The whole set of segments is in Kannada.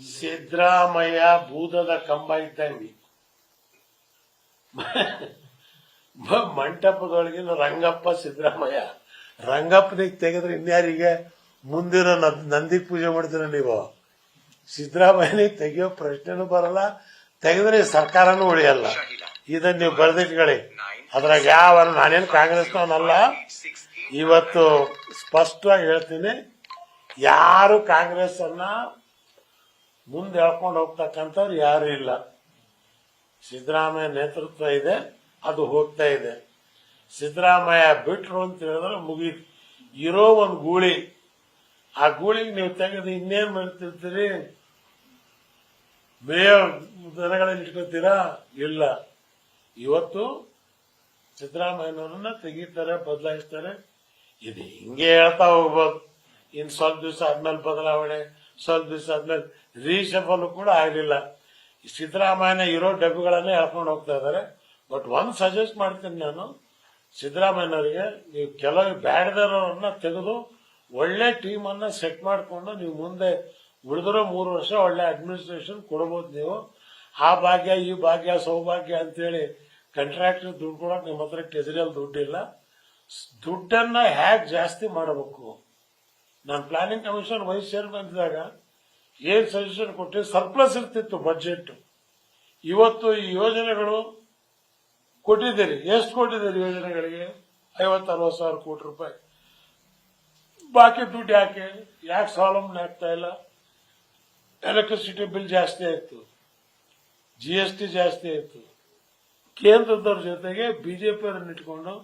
ಸಿದ್ದರಾಮಯ್ಯ ಭೂತದ ಕಂಬ ಇದ್ದಂಗೆ. ಮಂಟಪದೊಳಗೆ ಮಂಟಪದೊಳಗಿನ ರಂಗಪ್ಪ ಸಿದ್ದರಾಮಯ್ಯ. ರಂಗಪ್ಪನಿಗೆ ತೆಗೆದ್ರೆ ಇನ್ಯಾರಿಗೆ? ಮುಂದಿನ ನಂದಿ ಪೂಜೆ ಮಾಡ್ತೀರ ನೀವು? ಸಿದ್ದರಾಮಯ್ಯನಿಗೆ ತೆಗಿಯೋ ಪ್ರಶ್ನೆನೂ ಬರಲ್ಲ, ತೆಗೆದ್ರೆ ಸರ್ಕಾರನೂ ಉಳಿಯಲ್ಲ. ಇದನ್ನ ನೀವು ಬರೆದಿಟ್ಕೊಳ್ಳಿ. ಅದ್ರಾಗ ಯಾವ ನಾನೇನು ಕಾಂಗ್ರೆಸ್ನವನಲ್ಲ. ಇವತ್ತು ಸ್ಪಷ್ಟವಾಗಿ ಹೇಳ್ತೀನಿ, ಯಾರು ಕಾಂಗ್ರೆಸ್ ಅನ್ನ ಮುಂದೆ ಹೇಳ್ಕೊಂಡು ಹೋಗ್ತಕ್ಕಂಥವ್ರು ಯಾರು ಇಲ್ಲ. ಸಿದ್ದರಾಮಯ್ಯ ನೇತೃತ್ವ ಇದೆ, ಅದು ಹೋಗ್ತಾ ಇದೆ. ಸಿದ್ದರಾಮಯ್ಯ ಬಿಟ್ರು ಅಂತ ಹೇಳಿದ್ರೆ ಮುಗೀತು. ಇರೋ ಒಂದು ಗೂಳಿ. ಆ ಗೂಳಿಗೆ ನೀವು ತೆಗೆದು ಇನ್ನೇನ್ ಮಾಡ್ತಿರ್ತೀರಿ? ಮೇಯೋ ದನಗಳಲ್ಲಿ ಇಟ್ಕೋತೀರಾ? ಇಲ್ಲ. ಇವತ್ತು ಸಿದ್ದರಾಮಯ್ಯನವರನ್ನ ತೆಗಿತಾರೆ, ಬದಲಾಯಿಸ್ತಾರೆ. ಇದು ಹಿಂಗೆ ಹೇಳ್ತಾ ಹೋಗ್ಬೋದು. ಇನ್ ಸ್ವಲ್ಪ ದಿವಸ ಆದ್ಮೇಲೆ ಬದಲಾವಣೆ, ಸ್ವಲ್ಪ ದಿವಸ ಆದ್ಮೇಲೆ ರೀಶಫಲ್ ಕೂಡ ಆಗಲಿಲ್ಲ. ಸಿದ್ದರಾಮಯ್ಯನ ಇರೋ ಡಬ್ಬಿಗಳನ್ನೇ ಹೇಳ್ಕೊಂಡು ಹೋಗ್ತಾ ಇದ್ದಾರೆ. ಬಟ್ ಒಂದ್ ಸಜೆಸ್ಟ್ ಮಾಡ್ತೀನಿ ನಾನು, ಸಿದ್ದರಾಮಯ್ಯನವರಿಗೆ ನೀವು ಕೆಲವು ಬ್ಯಾಡದವರನ್ನ ತೆಗೆದು ಒಳ್ಳೆ ಟೀಮ್ ಅನ್ನ ಸೆಟ್ ಮಾಡಿಕೊಂಡು ನೀವು ಮುಂದೆ ಉಳಿದಿರೋ ಮೂರು ವರ್ಷ ಒಳ್ಳೆ ಅಡ್ಮಿನಿಸ್ಟ್ರೇಷನ್ ಕೊಡಬಹುದು ನೀವು. ಆ ಭಾಗ್ಯ, ಈ ಭಾಗ್ಯ, ಸೌಭಾಗ್ಯ ಅಂತೇಳಿ ಕಾಂಟ್ರಾಕ್ಟರ್ ದುಡ್ಡು ಕೊಡಕ್ ನಿಮ್ಮ ಹತ್ರ ಟ್ರೆಜರಿಯಲ್ಲಿ ದುಡ್ಡಿಲ್ಲ. ದುಡ್ಡನ್ನ ಹ್ಯಾಕ್ ಜಾಸ್ತಿ ಮಾಡಬೇಕು. ನಾನು ಪ್ಲಾನಿಂಗ್ ಕಮಿಷನ್ ವೈಸ್ ಚೇರ್ಮನ್ ಇದ್ದಾಗ ಏನ್ ಸಜೆಷನ್ ಕೊಟ್ಟು ಸರ್ಪ್ಲಸ್ ಇರ್ತಿತ್ತು ಬಜೆಟ್ ಇವತ್ತು ಈ ಯೋಜನೆಗಳು ಕೊಟ್ಟಿದ್ದೀರಿ. ಎಷ್ಟು ಕೊಟ್ಟಿದ್ದೀರಿ ಯೋಜನೆಗಳಿಗೆ? ಐವತ್ತು ಅರವತ್ತು ಸಾವಿರ ಕೋಟಿ ರೂಪಾಯಿ. ಬಾಕಿ ದುಡ್ಡು ಯಾಕೆ? ಯಾಕೆ ಸ್ವಾವಲಂಬನೆ ಆಗ್ತಾ ಇಲ್ಲ? ಎಲೆಕ್ಟ್ರಿಸಿಟಿ ಬಿಲ್ ಜಾಸ್ತಿ ಆಯ್ತು. ಜಿ ಎಸ್ ಟಿ ಜಾಸ್ತಿ ಆಯ್ತು. ಕೇಂದ್ರದವ್ರ ಜೊತೆಗೆ ಬಿಜೆಪಿಯವ್ರನ್ನ ಇಟ್ಕೊಂಡು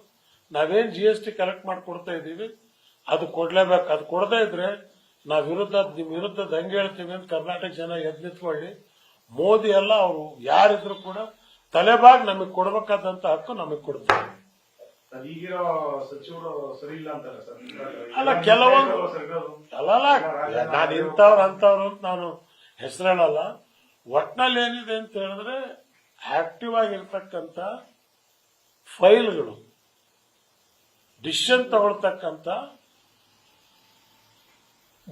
ನಾವೇನ್ ಜಿ ಎಸ್ ಟಿ ಕಲೆಕ್ಟ್ ಮಾಡಿ ಕೊಡ್ತಾ ಇದ್ದೀವಿ, ಅದು ಕೊಡ್ಲೇಬೇಕು. ಅದು ಕೊಡದೇ ಇದ್ರೆ ನಾವ್ ವಿರುದ್ಧ ನಿಮ್ ವಿರುದ್ಧ ದಂಗೆ ಹೇಳ್ತೀವಿ ಅಂತ ಕರ್ನಾಟಕ ಜನ ಎದ್ ನಿಂತ್ಕೊಳ್ಳಿ. ಮೋದಿ ಎಲ್ಲ ಅವರು ಯಾರಿದ್ರು ಕೂಡ ತಲೆಬಾಗ್ ನಮಗ್ ಕೊಡಬೇಕಾದಂತ ಹಕ್ಕು ನಮಗ್ ಕೊಡ್ತಾರೆ. ಈಗಿರೋ ಸಚಿವರು ಸರಿ ಇಲ್ಲ ಅಂತಾರೆ ಸರ್? ಅಲ್ಲ, ಕೆಲವೊಂದು- ಅಲ್ಲ ಅಲ್ಲಲ್ಲ ನಾನು ಇಂಥವ್ರು ಅಂತವ್ರು ಅಂತ ನಾನು ಹೆಸರೇಳಲ್ಲ ಒಟ್ನಲ್ಲಿ ಏನಿದೆ ಅಂತ ಹೇಳಿದ್ರೆ ಆಕ್ಟಿವ್ ಆಗಿರ್ತಕ್ಕಂಥ ಫೈಲ್ಗಳು ಡಿಸಿಷನ್ ತಗೊಳ್ತಕ್ಕಂಥ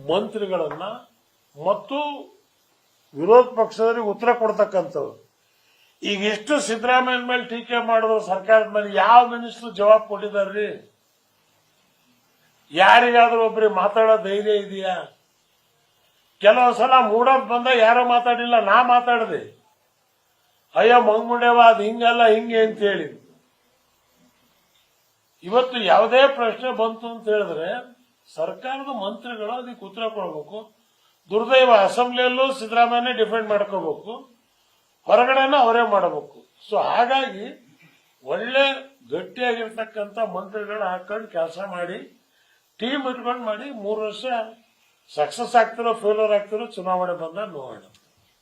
ಮಂತ್ರಿಗಳನ್ನ ಮತ್ತು ವಿರೋಧ ಪಕ್ಷದವರಿಗೆ ಉತ್ತರ ಕೊಡ್ತಕ್ಕಂಥವ್ರು. ಈಗ ಎಷ್ಟು ಸಿದ್ದರಾಮಯ್ಯ ಮೇಲೆ ಟೀಕೆ ಮಾಡಿದ್ರು ಸರ್ಕಾರದ ಮೇಲೆ ಯಾವ ಮಿನಿಸ್ಟರ್ ಜವಾಬ್ ಕೊಟ್ಟಿದಾರ್ರಿ ಯಾರಿಗಾದ್ರೂ ಒಬ್ರಿಗೆ ಮಾತಾಡೋ ಧೈರ್ಯ ಇದೆಯಾ? ಕೆಲವು ಸಲ ಮೂಡೋದ್ ಬಂದ ಯಾರೋ ಮಾತಾಡಿಲ್ಲ, ನಾ ಮಾತಾಡಿದೆ. ಅಯ್ಯೋ ಮಂಗ್ಮುಂಡೆವ ಅದು ಹಿಂಗಲ್ಲ, ಹಿಂಗೆ ಅಂತ ಹೇಳಿ ಇವತ್ತು ಯಾವುದೇ ಪ್ರಶ್ನೆ ಬಂತು ಅಂತ ಹೇಳಿದ್ರೆ ಸರ್ಕಾರದ ಮಂತ್ರಿಗಳು ಅದಕ್ಕೆ ಉತ್ತರ ಕೊಡಬೇಕು. ದುರ್ದೈವ ಅಸೆಂಬ್ಲಿಯಲ್ಲೂ ಸಿದ್ದರಾಮಯ್ಯನೇ ಡಿಫೆಂಡ್ ಮಾಡ್ಕೋಬೇಕು. ಹೊರಗಡೆನೂ ಅವರೇ ಮಾಡಬೇಕು. ಸೊ ಹಾಗಾಗಿ ಒಳ್ಳೆ ಗಟ್ಟಿಯಾಗಿರ್ತಕ್ಕಂಥ ಮಂತ್ರಿಗಳು ಹಾಕೊಂಡು ಕೆಲಸ ಮಾಡಿ, ಟೀಮ್ ಇಟ್ಕೊಂಡು ಮಾಡಿ ಮೂರು ವರ್ಷ ಸಕ್ಸಸ್ ಆಗ್ತಿರೋ, ಫೇಲ್ಯೂರ್ ಆಗ್ತಿರೋ ಚುನಾವಣೆ ಬಂದಾಗ ನೋಡೋಣ.